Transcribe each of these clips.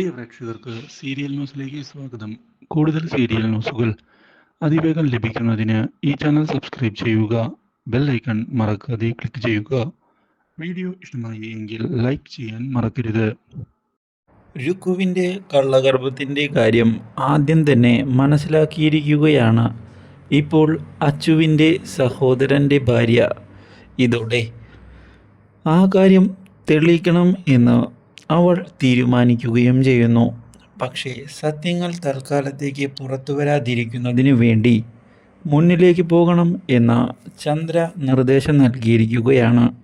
പ്രിയ പ്രേക്ഷകർക്ക് സീരിയൽ ന്യൂസിലേക്ക് സ്വാഗതം. കൂടുതൽ സീരിയൽ ന്യൂസുകൾ അതിവേഗം ലഭിക്കുന്നതിന് ഈ ചാനൽ സബ്സ്ക്രൈബ് ചെയ്യുക ബെൽ ഐക്കൺ മറക്കാതെ ക്ലിക്ക് ചെയ്യുക. വീഡിയോ ഇഷ്ടമായി എങ്കിൽ ലൈക്ക് ചെയ്യാൻ മറക്കരുത്. രുക്കുവിന്റെ കള്ളഗർഭത്തിന്റെ കാര്യം ആദ്യം തന്നെ മനസ്സിലാക്കിയിരിക്കുകയാണ്. ഇപ്പോൾ അച്ചുവിന്റെ സഹോദരന്റെ ഭാര്യ. ഇതോടെ ആ കാര്യം തെളിയിക്കണം എന്ന് അവൾ തീരുമാനിക്കുകയും ചെയ്യുന്നു. പക്ഷേ സത്യങ്ങൾ തൽക്കാലത്തേക്ക് പുറത്തു വരാതിരിക്കുന്നതിന് വേണ്ടി മുന്നിലേക്ക് പോകണം എന്ന ചന്ദ്ര നിർദ്ദേശം നൽകിയിരിക്കുകയാണ്.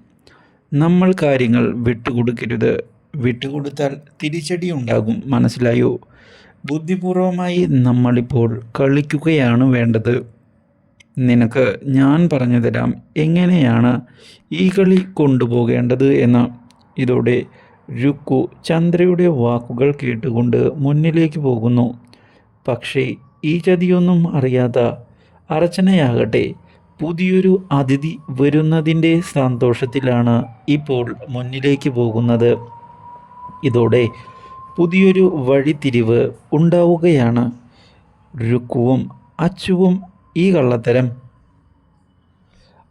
നമ്മൾ കാര്യങ്ങൾ വിട്ടുകൊടുക്കരുത്. വിട്ടുകൊടുത്താൽ തിരിച്ചടി ഉണ്ടാകും. മനസ്സിലായോ? ബുദ്ധിപൂർവമായി നമ്മളിപ്പോൾ കളിക്കുകയാണ് വേണ്ടത്. നിനക്ക് ഞാൻ പറഞ്ഞുതരാം എങ്ങനെയാണ് ഈ കളി കൊണ്ടുപോകേണ്ടത് എന്ന്. ഇതോടെ രുക്കു ചന്ദ്രയുടെ വാക്കുകൾ കേട്ടുകൊണ്ട് മുന്നിലേക്ക് പോകുന്നു. പക്ഷേ ഈ ചതിയൊന്നും അറിയാത്ത അർച്ചനയാകട്ടെ പുതിയൊരു അതിഥി വരുന്നതിന്റെ സന്തോഷത്തിലാണ് ഇപ്പോൾ മുന്നിലേക്ക് പോകുന്നത്. ഇതോടെ പുതിയൊരു വഴിത്തിരിവ് ഉണ്ടാവുകയാണ്. രുക്കുവും അച്ചുവും ഈ കള്ളത്തരം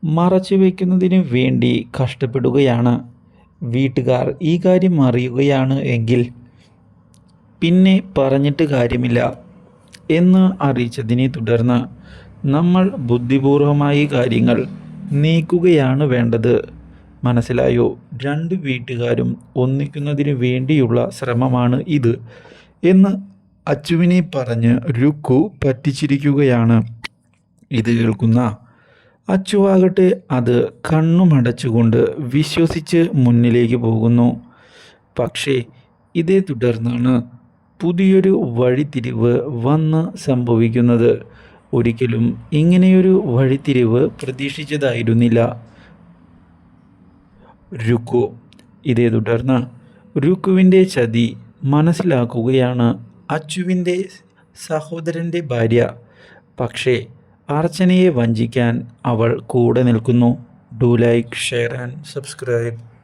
മറച്ചു വയ്ക്കുന്നതിന് വേണ്ടി കഷ്ടപ്പെടുകയാണ്. വീട്ടുകാർ ഈ കാര്യം അറിയുകയാണ് എങ്കിൽ പിന്നെ പറഞ്ഞിട്ട് കാര്യമില്ല എന്ന് അറിയിച്ചതിനെ തുടർന്ന് നമ്മൾ ബുദ്ധിപൂർവമായി കാര്യങ്ങൾ നീക്കുകയാണ് വേണ്ടത്. മനസ്സിലായോ? രണ്ട് വീട്ടുകാരും ഒന്നിക്കുന്നതിന് വേണ്ടിയുള്ള ശ്രമമാണ് ഇത് എന്ന് അച്ചുവിനെ പറഞ്ഞ് രുക്കു പറ്റിച്ചിരിക്കുകയാണ്. ഇത് കേൾക്കുന്ന അച്ചുവാകട്ടെ അത് കണ്ണുമടച്ചുകൊണ്ട് വിശ്വസിച്ച് മുന്നിലേക്ക് പോകുന്നു. പക്ഷേ ഇതേ തുടർന്നാണ് പുതിയൊരു വഴിത്തിരിവ് വന്ന് സംഭവിക്കുന്നത്. ഒരിക്കലും ഇങ്ങനെയൊരു വഴിത്തിരിവ് പ്രതീക്ഷിച്ചതായിരുന്നില്ല. രുക്കു. ഇതേ തുടർന്ന് രുക്കുവിന്റെ ചതി മനസ്സിലാക്കുകയാണ് അച്ചുവിന്റെ സഹോദരന്റെ ഭാര്യ. പക്ഷേ അർച്ചനയെ വഞ്ചിക്കാൻ അവൾ കൂടെ നിൽക്കുന്നു. Do like share and subscribe.